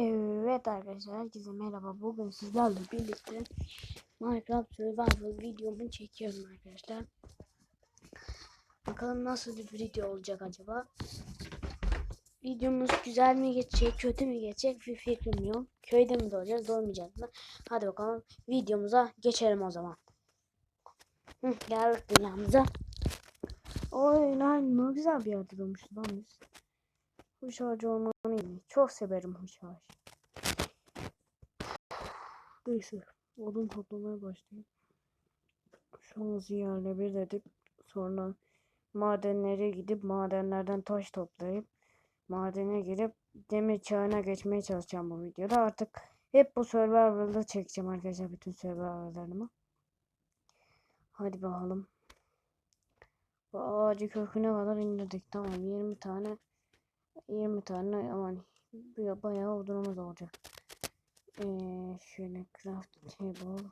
Evet arkadaşlar herkese merhaba. Bugün sizlerle birlikte Minecraft Survival videomu çekiyorum arkadaşlar. Bakalım nasıl bir video olacak acaba. Videomuz güzel mi geçecek, kötü mü geçecek bir fikrim yok. Köyde mi doğacağız, doğmayacağız mı? Hadi bakalım videomuza geçelim o zaman. Hı, geldik dünyamıza. Oy lan ne güzel bir yerde doğmuşuz. Huş ağacı ormanı iyi. Çok severim huş ağacı. Neyse. Odun toplamaya başlayayım. Şu yerle bir edip sonra madenlere gidip madenlerden taş toplayıp madene girip demir çağına geçmeye çalışacağım bu videoda. Artık hep bu survival'da çekeceğim arkadaşlar bütün survival'larımı. Hadi bakalım. Bu ağacı köküne kadar indirdik. Tamam 20 tane 20 tane aman bayağı odunumuz olacak. Ee, şöyle craft table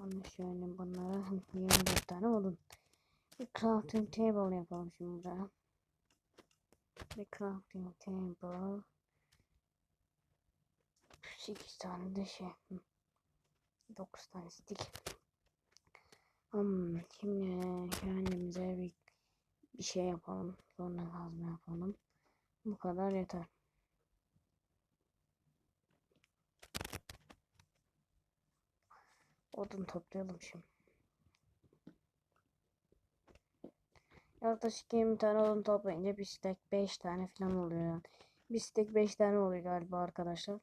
Onu şöyle bunlara 24 tane odun. Bir crafting table yapalım şimdi buraya. Bir crafting table 8 tane de şey 9 tane stick. Hmm, şimdi bir, bir şey yapalım. Sonra kazma yapalım. Bu kadar yeter. Odun toplayalım şimdi. Yaklaşık 20 tane odun toplayınca bir stack 5 tane falan oluyor yani. Bir stack 5 tane oluyor galiba arkadaşlar.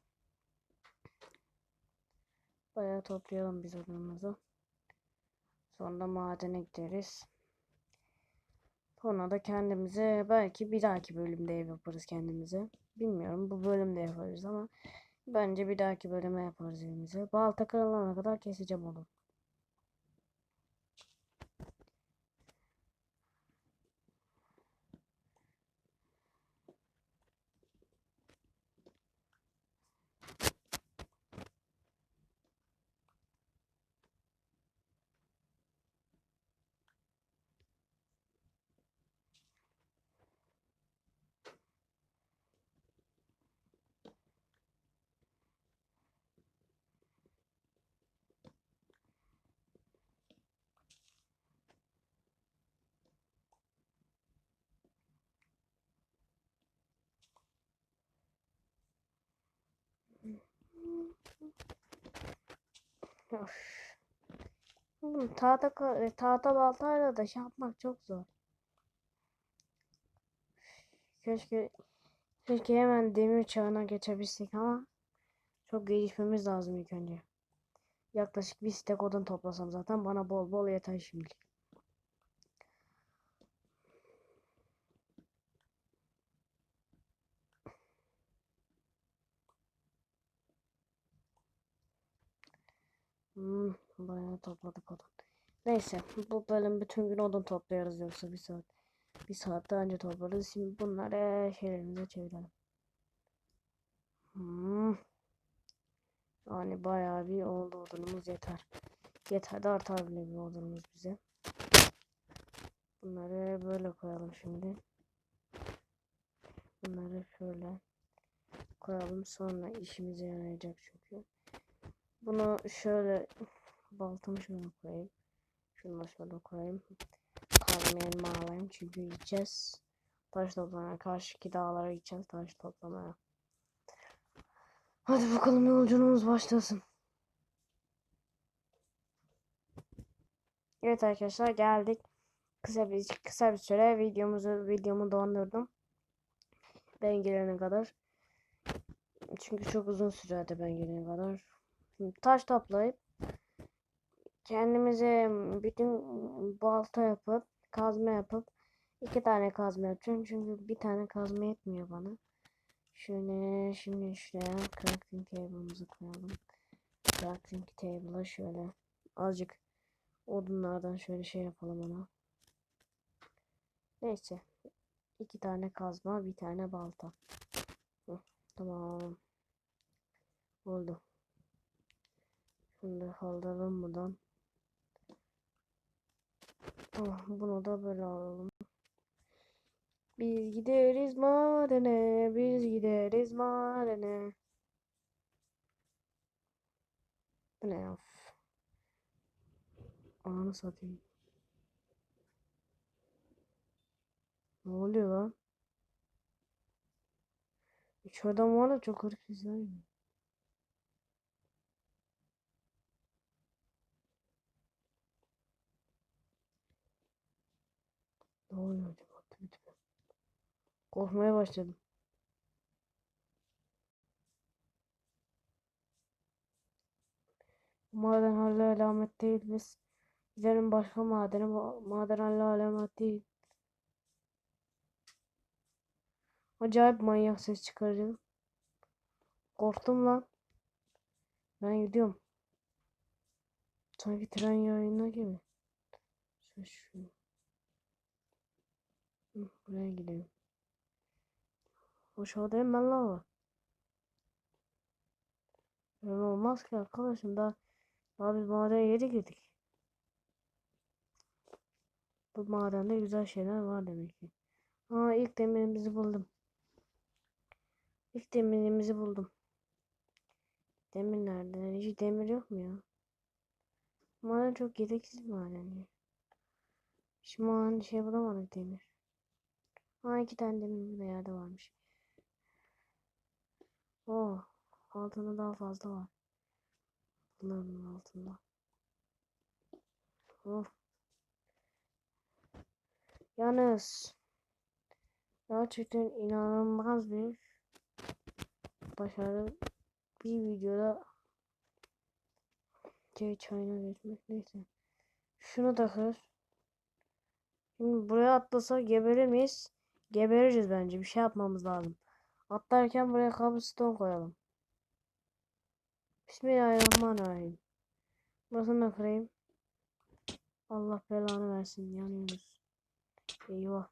Bayağı toplayalım biz odunumuzu. Sonra madene gideriz. Sonra da kendimize belki bir dahaki bölümde ev yaparız kendimize. Bilmiyorum bu bölümde yaparız ama bence bir dahaki bölüme yaparız evimize. Balta kırılana kadar keseceğim onu. Of. Oğlum tahta, e, tahta baltayla da şey yapmak çok zor. Keşke keşke hemen demir çağına geçebilsek ama çok gelişmemiz lazım ilk önce. Yaklaşık bir stek odun toplasam zaten bana bol bol yeter şimdilik. Hmm, bayağı topladık odun. Neyse bu bölüm bütün gün odun topluyoruz yoksa bir saat. Bir saatte önce toplarız. Şimdi bunları şeylerimize çevirelim. Hmm. Yani bayağı bir oldu odunumuz yeter. Yeter de artar bile bir odunumuz bize. Bunları böyle koyalım şimdi. Bunları şöyle koyalım sonra işimize yarayacak çünkü. Bunu şöyle baltamı şuna koyayım. Şunu şöyle koyayım. Kazmaya elma alayım çünkü gideceğiz. Taş toplamaya karşıki dağlara gideceğiz taş toplamaya. Hadi bakalım yolculuğumuz başlasın. Evet arkadaşlar geldik. Kısa bir kısa bir süre videomuzu videomu dondurdum. Ben gelene kadar. Çünkü çok uzun sürede ben gelene kadar. Taş toplayıp kendimize bütün balta yapıp kazma yapıp iki tane kazma yapacağım. Çünkü bir tane kazma yetmiyor bana. Şöyle şimdi şuraya crafting table'ımızı koyalım. Crafting table'a şöyle azıcık odunlardan şöyle şey yapalım ona. Neyse. iki tane kazma, bir tane balta. Hı, tamam. Oldu. Şimdi kaldıralım buradan. Tamam, bunu da böyle alalım. Biz gideriz madene, biz gideriz madene. Bu ne ya? Ananı satayım. Ne oluyor lan? İçeriden var da çok garip sesler Ne oluyor acaba? Tüh. Korkmaya başladım. Maden hala alamet değil biz. Gidelim başka madene. Ma- Maden hala alamet değil. Acayip manyak ses çıkarıyor. Korktum lan. Ben gidiyorum. Sanki tren yayına gibi. Hı, Buraya gidiyorum. Aşağıdayım ben lava. Öyle olmaz ki arkadaşım daha, daha biz madene yeni girdik. Bu madende güzel şeyler var demek ki. Aa ilk demirimizi buldum. İlk demirimizi buldum. Demir nerede? Hiç demir yok mu ya? Maden çok gereksiz maden ya. Hiç maden şey bulamadık demir. Aa iki tane demir burada yerde varmış. Oh altında daha fazla var. Bunların altında. Of. Yalnız gerçekten inanılmaz bir başarı bir videoda şey çayına geçmek neyse. Şunu da kır. Şimdi buraya atlasa geberir miyiz? Gebeririz bence. Bir şey yapmamız lazım. Atlarken buraya cobblestone koyalım. Bismillahirrahmanirrahim. Burasını da kırayım. Allah belanı versin. Yanıyoruz. Eyvah.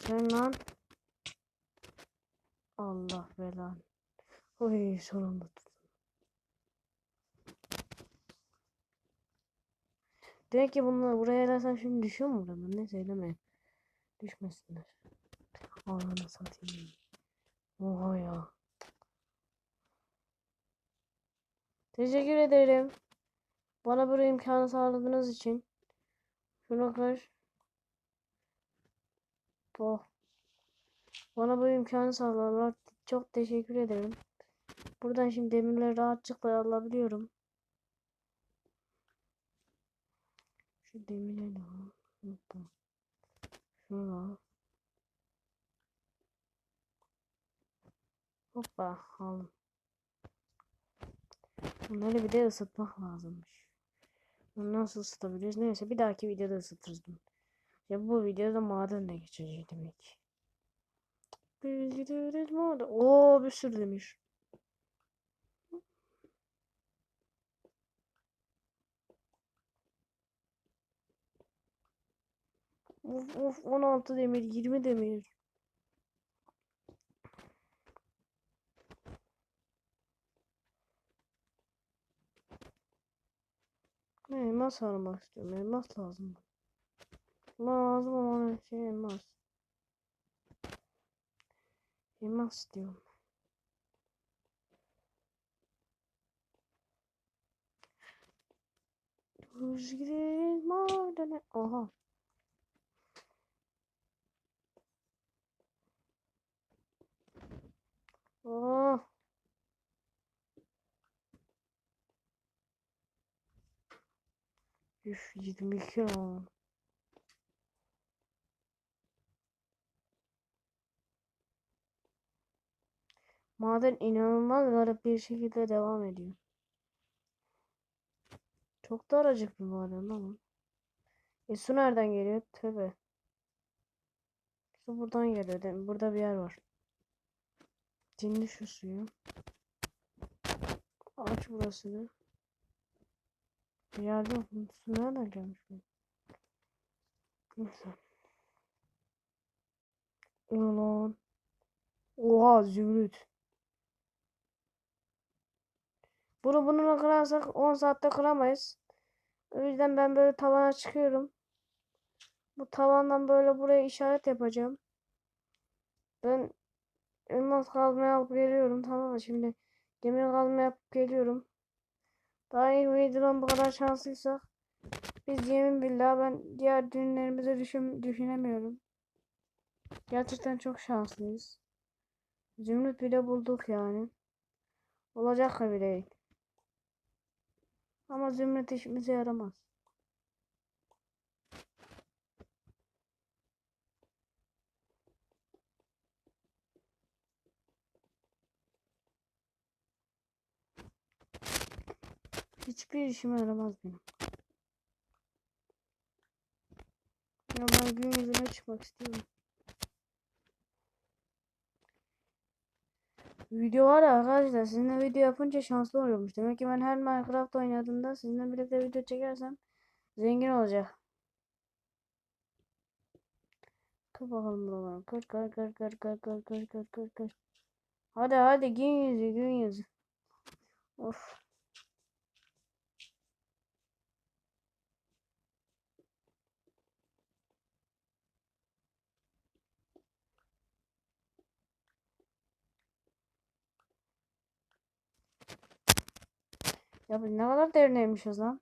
Sen lan. Allah belanı. Oy sonunda tuttum. Demek ki bunları buraya edersem şimdi düşüyor mu buradan? Neyse elemeyin. Düşmesinler. Ananı satayım. Oha ya. Teşekkür ederim. Bana bu imkanı sağladığınız için. Şunu kır. Oh. Bana bu imkanı sağladılar. Çok teşekkür ederim. Buradan şimdi demirleri rahatlıkla alabiliyorum. Şu demirleri de al. Hoppa. Aldım. Bunları bir de ısıtmak lazımmış. Bunu nasıl ısıtabiliriz? Neyse bir dahaki videoda ısıtırız bunu. Ya bu videoda maden de geçecek demek. Biz gideriz maden. Oo bir sürü demiş. Of of 16 demir 20 demir. Elmas aramak istiyorum. Elmas lazım. Bana lazım olan şey elmas. Elmas istiyorum. Gideriz madene. Oha. Oh. Üf 22 lan. Maden inanılmaz garip bir şekilde devam ediyor. Çok da aracık bir maden ama. E su nereden geliyor? Tövbe. Su buradan geliyor. değil mi? Burada bir yer var. Dinle şu suyu. Aç burasını. Bu Su nereden gelmiş bu? Neyse. Ulan. Oha zümrüt. Bunu bununla kırarsak 10 saatte kıramayız. O yüzden ben böyle tavana çıkıyorum. Bu tavandan böyle buraya işaret yapacağım. Ben elmas kazmayı alıp geliyorum. Tamam mı? Şimdi demir kazma yapıp geliyorum. Daha ilk videodan bu kadar şanslıysak biz yemin billah ben diğer düğünlerimizi düşün, düşünemiyorum. Gerçekten çok şanslıyız. Zümrüt bile bulduk yani. Olacak gibi değil. Ama zümrüt işimize yaramaz. Hiçbir işime yaramaz benim. Ya ben gün yüzüne çıkmak istiyorum. Video var ya arkadaşlar sizinle video yapınca şanslı oluyormuş. Demek ki ben her Minecraft oynadığımda sizinle birlikte video çekersem zengin olacak. Kır bakalım buraları. Kır kır kır kır kır kır kır kır kır kır. Hadi hadi gün yüzü gün yüzü. Of. Ya biz ne kadar derineymişiz lan.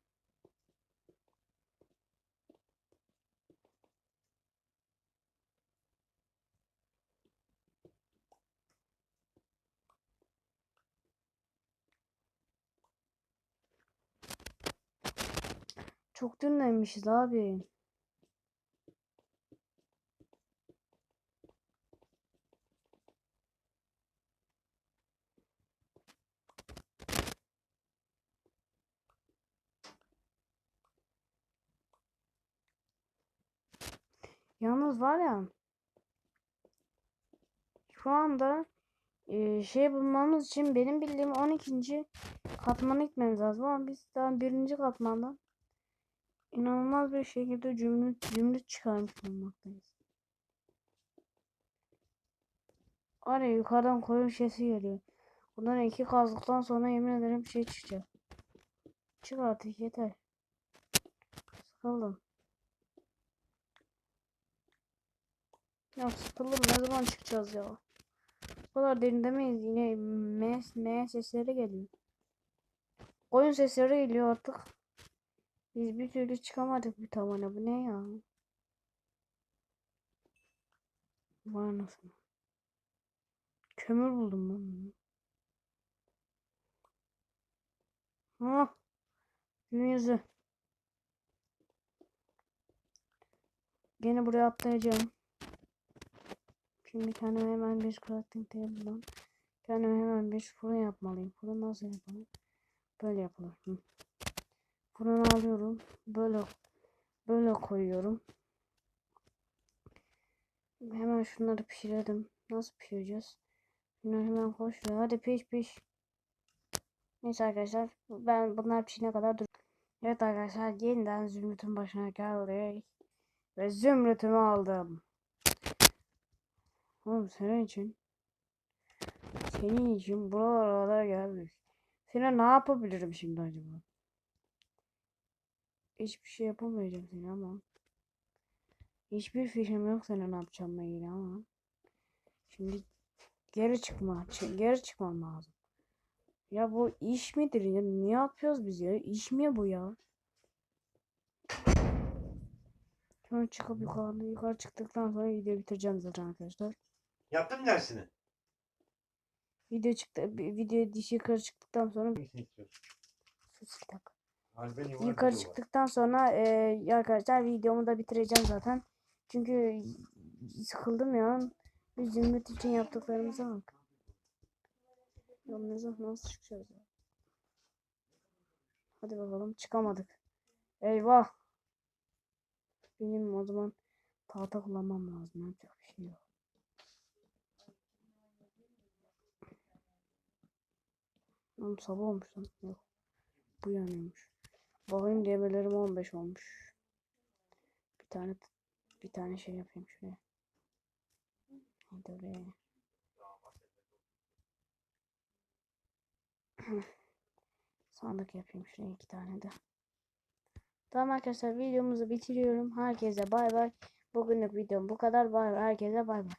Çok derineymişiz abi. Yalnız var ya şu anda e, şey bulmamız için benim bildiğim 12. katmana gitmemiz lazım ama biz daha birinci katmandan inanılmaz bir şekilde cümle cümle çıkarmış bulunmaktayız. Var ya yukarıdan koyun sesi geliyor. Bundan iki kazdıktan sonra yemin ederim bir şey çıkacak. Çık artık yeter. Sıkıldım. Ya sıkıldım ne zaman çıkacağız ya? Bu kadar derin demeyiz yine M, M sesleri geliyor. Oyun sesleri geliyor artık. Biz bir türlü çıkamadık bir tavana bu ne ya? Var nasıl? Kömür buldum ben. Ha. Gün yüzü. Gene buraya atlayacağım. Şimdi kendime hemen bir crafting table'dan kendime hemen bir fırın yapmalıyım. Fırın nasıl yapalım? Böyle yapılır. Hı. Fırını alıyorum. Böyle böyle koyuyorum. Hemen şunları pişirelim. Nasıl pişireceğiz? Bunları hemen şuraya. Hadi piş piş. Neyse arkadaşlar. Ben bunlar pişene kadar dur. Evet arkadaşlar yeniden zümrütün başına geldik. Ve zümrütümü aldım. Oğlum senin için. Senin için buralara kadar geldik. Sana ne yapabilirim şimdi acaba? Hiçbir şey yapamayacağım seni ama. Hiçbir fikrim yok sana ne yapacağım ilgili ama. Şimdi geri çıkma. çı- Geri çıkmam lazım. Ya bu iş midir ya? Ne yapıyoruz biz ya? İş mi bu ya? Sonra çıkıp yukarı, yukarı çıktıktan sonra videoyu bitireceğim zaten arkadaşlar. Yaptın mı dersini? Video çıktı, bir- video dişi yukarı çıktıktan sonra Hangisini istiyorsun? sus bir dakika. Harben yuvarlak Yukarı çıktıktan sonra e, arkadaşlar videomu da bitireceğim zaten. Çünkü sıkıldım ya. Biz zümrüt için yaptıklarımıza bak. Ya ne zaman nasıl çıkacağız ya? Hadi bakalım çıkamadık. Eyvah. Benim o zaman tahta kullanmam lazım. Yapacak bir şey yok. Oğlum sabah olmuş lan. Yok. Bu yanıyormuş. Bakayım demirlerim 15 olmuş. Bir tane bir tane şey yapayım şuraya. Hadi oraya. Sandık yapayım şuraya iki tane de. Tamam arkadaşlar videomuzu bitiriyorum. Herkese bay bay. Bugünlük videom bu kadar. Bay bay. Herkese bay bay.